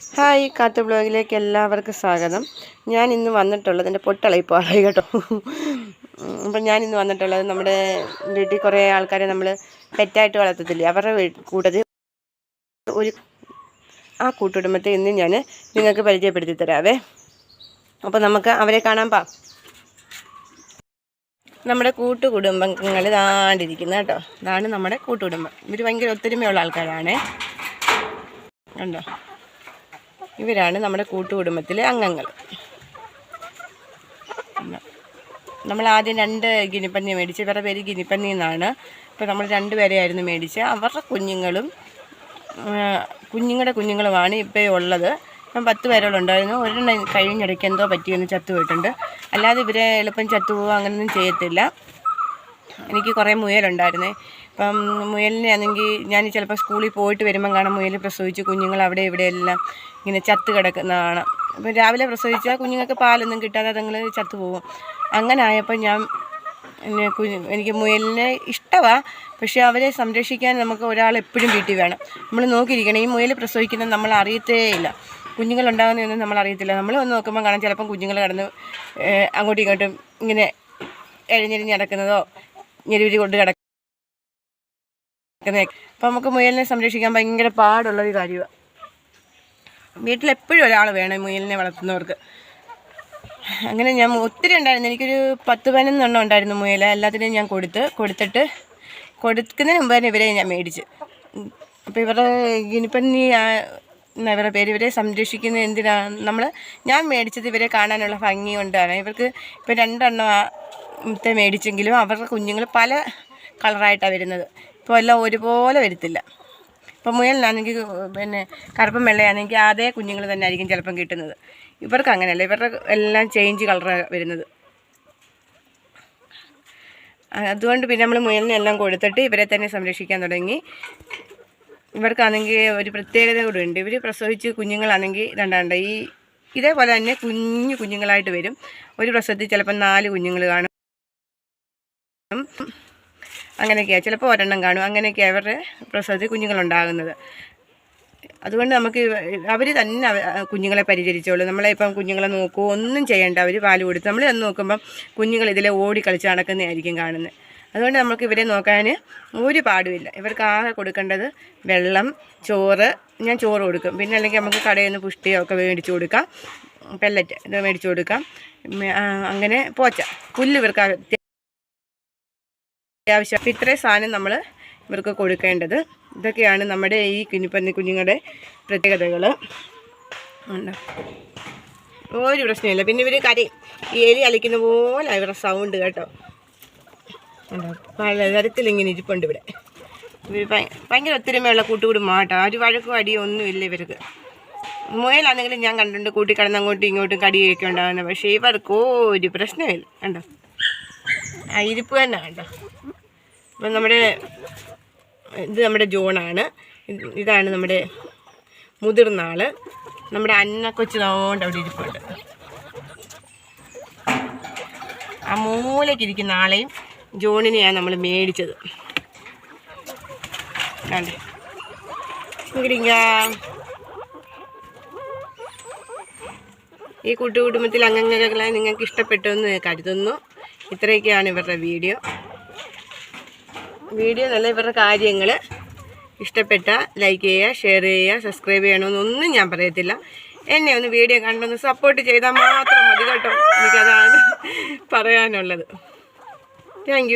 Hi കാത്തു ബ്ലോഗിലേക്ക് എല്ലാവർക്കും സ്വാഗതം. ഞാൻ ഇന്ന് വന്നിട്ടുള്ളത് എന്റെ പൊട്ടളയിപ്പോളായി കേട്ടോ. അപ്പം ഞാൻ ഇന്ന് വന്നിട്ടുള്ളത് നമ്മുടെ വീട്ടിൽ കുറേ ആൾക്കാരെ നമ്മൾ പെറ്റായിട്ട് വളർത്തത്തില്ലേ അവരുടെ കൂട്ടത്തിൽ ഒരു ആ കൂട്ടുകുടുംബത്തെ ഇന്ന് ഞാൻ നിങ്ങൾക്ക് പരിചയപ്പെടുത്തി തരാവേ അപ്പോൾ നമുക്ക് അവരെ കാണാൻ പാ നമ്മുടെ കൂട്ടുകുടുംബങ്ങൾ ഇതാണ്ടിരിക്കുന്നത് കേട്ടോ. ഇതാണ് നമ്മുടെ കൂട്ടുകുടുംബം. ഇവർ ഭയങ്കര ഒത്തൊരുമയുള്ള ആൾക്കാരാണേ. കണ്ടോ? ഇവരാണ് നമ്മുടെ കൂട്ടുകുടുംബത്തിലെ അംഗങ്ങൾ. നമ്മൾ ആദ്യം രണ്ട് ഗിനിപ്പന്നി മേടിച്ച് ഇവരുടെ പേര് ഗിനിപ്പന്നി എന്നാണ്. ഇപ്പോൾ നമ്മൾ രണ്ട് പേരെയായിരുന്നു മേടിച്ച്. അവരുടെ കുഞ്ഞുങ്ങളും കുഞ്ഞുങ്ങളുടെ കുഞ്ഞുങ്ങളുമാണ് ഇപ്പോൾ ഉള്ളത്. ഇപ്പം പത്ത് പേരോളം ഉണ്ടായിരുന്നു ഒരെണ്ണം കഴിഞ്ഞിടയ്ക്ക് എന്തോ പറ്റിയെന്ന് ചത്തുപോയിട്ടുണ്ട്. അല്ലാതെ ഇവരെ എളുപ്പം ചത്തുപോകുക അങ്ങനെയൊന്നും ചെയ്യത്തില്ല. എനിക്ക് കുറേ മുയലുണ്ടായിരുന്നേ. അപ്പം മുയലിനെ ആണെങ്കിൽ ഞാൻ ചിലപ്പോൾ സ്കൂളിൽ പോയിട്ട് വരുമ്പം കാണാം മുയൽ പ്രസവിച്ച് കുഞ്ഞുങ്ങൾ അവിടെ ഇവിടെ എല്ലാം ഇങ്ങനെ ചത്ത് കിടക്കുന്നതാണ് അപ്പം രാവിലെ പ്രസവിച്ചാൽ കുഞ്ഞുങ്ങൾക്ക് പാലൊന്നും കിട്ടാതെ അതുങ്ങൾ ചത്തുപോകും അങ്ങനെ ആയപ്പോൾ ഞാൻ എനിക്ക് മുയലിനെ ഇഷ്ടമാണ് പക്ഷേ അവരെ സംരക്ഷിക്കാൻ നമുക്ക് ഒരാൾ എപ്പോഴും വീട്ടിൽ വേണം. നമ്മൾ നോക്കിയിരിക്കണം ഈ മുയൽ പ്രസവിക്കുന്നത് നമ്മൾ അറിയത്തേ ഇല്ല. കുഞ്ഞുങ്ങളുണ്ടാകുന്നതൊന്നും നമ്മൾ അറിയത്തില്ല. നമ്മൾ ഒന്ന് നോക്കുമ്പോൾ കാണാം ചിലപ്പം കുഞ്ഞുങ്ങൾ കടന്ന് അങ്ങോട്ടും ഇങ്ങോട്ടും ഇങ്ങനെ എഴിഞ്ഞെരിഞ്ഞ് നടക്കുന്നതോ ഞെരുവിരി കൊണ്ട് കിടക്കുന്നത് അപ്പം നമുക്ക് മുയലിനെ സംരക്ഷിക്കാൻ ഭയങ്കര പാടുള്ളൊരു കാര്യമാണ് വീട്ടിലെപ്പോഴും ഒരാൾ വേണം മുയലിനെ വളർത്തുന്നവർക്ക്. അങ്ങനെ ഞാൻ ഒത്തിരി ഉണ്ടായിരുന്നു. എനിക്കൊരു പത്ത് പതിനൊന്നെണ്ണം ഉണ്ടായിരുന്നു മുയൽ. എല്ലാത്തിനും ഞാൻ കൊടുത്ത് കൊടുത്തിട്ട് കൊടുക്കുന്നതിന് മുമ്പ് തന്നെ ഇവരെ ഞാൻ മേടിച്ച്. അപ്പോൾ ഇവരുടെ ഗിനിപ്പന്നി എന്നാ ഇവരുടെ പേര്? ഇവരെ സംരക്ഷിക്കുന്നത് എന്തിനാണ് നമ്മൾ ഞാൻ മേടിച്ചത് ഇവരെ കാണാനുള്ള ഭംഗി കൊണ്ടാണ്. ഇവർക്ക് ഇപ്പോൾ രണ്ടെണ്ണത്തെ മേടിച്ചെങ്കിലും അവരുടെ കുഞ്ഞുങ്ങൾ പല കളറായിട്ടാണ് വരുന്നത്. ഇപ്പോൾ എല്ലാം ഒരുപോലെ വരത്തില്ല. ഇപ്പം മുയലിനാണെങ്കിൽ പിന്നെ കറുപ്പം വെള്ളയാണെങ്കിൽ അതേ കുഞ്ഞുങ്ങൾ തന്നെ ആയിരിക്കും ചിലപ്പം കിട്ടുന്നത്. ഇവർക്ക് അങ്ങനെയല്ല. ഇവരുടെ എല്ലാം ചേഞ്ച് കളറാണ് വരുന്നത്. അതുകൊണ്ട് പിന്നെ നമ്മൾ മുയലിനെല്ലാം കൊടുത്തിട്ട് ഇവരെ തന്നെ സംരക്ഷിക്കാൻ തുടങ്ങി. ഇവർക്കാണെങ്കിൽ ഒരു പ്രത്യേകത കൂടെ ഉണ്ട്. ഇവർ പ്രസവിച്ച് കുഞ്ഞുങ്ങളാണെങ്കിൽ രണ്ടാണ്ട് ഈ ഇതേപോലെ തന്നെ കുഞ്ഞു കുഞ്ഞുങ്ങളായിട്ട് വരും. ഒരു പ്രസവത്തിൽ ചിലപ്പം നാല് കുഞ്ഞുങ്ങൾ കാണും. അങ്ങനെയൊക്കെയാണ് ചിലപ്പോൾ ഒരെണ്ണം കാണും. അങ്ങനെയൊക്കെയാണ് അവരുടെ പ്രസവത്തിൽ കുഞ്ഞുങ്ങളുണ്ടാകുന്നത്. അതുകൊണ്ട് നമുക്ക് അവർ തന്നെ കുഞ്ഞുങ്ങളെ പരിചരിച്ചോളൂ. നമ്മളെ ഇപ്പം കുഞ്ഞുങ്ങളെ നോക്കൂ ഒന്നും ചെയ്യേണ്ട. അവർ പാൽ കൊടുത്ത് നമ്മൾ എന്ന് നോക്കുമ്പം കുഞ്ഞുങ്ങൾ ഇതിലെ ഓടി കളിച്ച് നടക്കുന്നതായിരിക്കും കാണുന്നത് അതുകൊണ്ട് നമുക്ക് ഇവരെ നോക്കാൻ ഒരു പാടുമില്ല. ഇവർക്ക് ആകെ കൊടുക്കേണ്ടത് വെള്ളം ചോറ് ഞാൻ ചോറ് കൊടുക്കും. പിന്നെ അല്ലെങ്കിൽ നമുക്ക് കടയിൽ നിന്ന് പുഷ്ടിയോ ഒക്കെ മേടിച്ചു കൊടുക്കാം. പെല്ലറ്റ് ഇത് മേടിച്ചു കൊടുക്കാം. അങ്ങനെ പോച്ച. പുല്ല് ഇവർക്ക് അത്യാവശ്യം. അപ്പം ഇത്രയും സാധനം നമ്മൾ ഇവർക്ക് കൊടുക്കേണ്ടത്. ഇതൊക്കെയാണ് നമ്മുടെ ഈ കുഞ്ഞിപ്പന്നി കുഞ്ഞുങ്ങളുടെ പ്രത്യേകതകൾ ഉണ്ട്? ഒരു പ്രശ്നമില്ല പിന്നെ ഇവർ കരി ഈ എലി അലിക്കുന്ന പോലെ ഇവരുടെ സൗണ്ട് കേട്ടോ? പലതരത്തിൽ ഇങ്ങനെ ഇരിപ്പുണ്ട് ഇവിടെ. ഇവർ ഭയങ്കര ഒത്തൊരുമയുള്ള കൂട്ടുകൂടും മാട്ടോ ഒരു വഴക്കും അടിയോ ഒന്നുമില്ല ഇവർക്ക്. മുയലാണെങ്കിലും ഞാൻ കണ്ടിട്ടുണ്ട് കൂട്ടി കിടന്ന് അങ്ങോട്ടും ഇങ്ങോട്ടും കടിയൊക്കെ ഉണ്ടാകുന്നത് പക്ഷേ ഇവർക്ക് ഒരു പ്രശ്നമില്ല കണ്ടോ? ഇരിപ്പ് തന്നെ കണ്ടോ? അപ്പം നമ്മുടെ ഇത് നമ്മുടെ ജോണാണ്. ഇത് ഇതാണ് നമ്മുടെ മുതിർന്ന ആൾ. നമ്മുടെ അന്ന കൊച്ചു നോണ്ട് അവിടെ ഇരിപ്പുണ്ട്. ആ മൂലയ്ക്കിരിക്കുന്ന ആളെയും ജോണിനെയാണ് നമ്മൾ മേടിച്ചത്. ഈ കൂട്ടുകുടുംബത്തിൽ അംഗങ്ങളെ നിങ്ങൾക്ക് ഇഷ്ടപ്പെട്ടു എന്ന് കരുതുന്നു. ഇത്രയൊക്കെയാണ് ഇവരുടെ വീഡിയോ. വീഡിയോ നല്ല ഇവരുടെ കാര്യങ്ങൾ ഇഷ്ടപ്പെട്ട ലൈക്ക് ചെയ്യുക ഷെയർ ചെയ്യുക സബ്സ്ക്രൈബ് ചെയ്യണമെന്നൊന്നും ഞാൻ പറയത്തില്ല. എന്നെ ഒന്ന് വീഡിയോ കണ്ടൊന്ന് സപ്പോർട്ട് ചെയ്താൽ മാത്രം മതി കേട്ടോ. എനിക്കതാണ് പറയാനുള്ളത്. താങ്ക്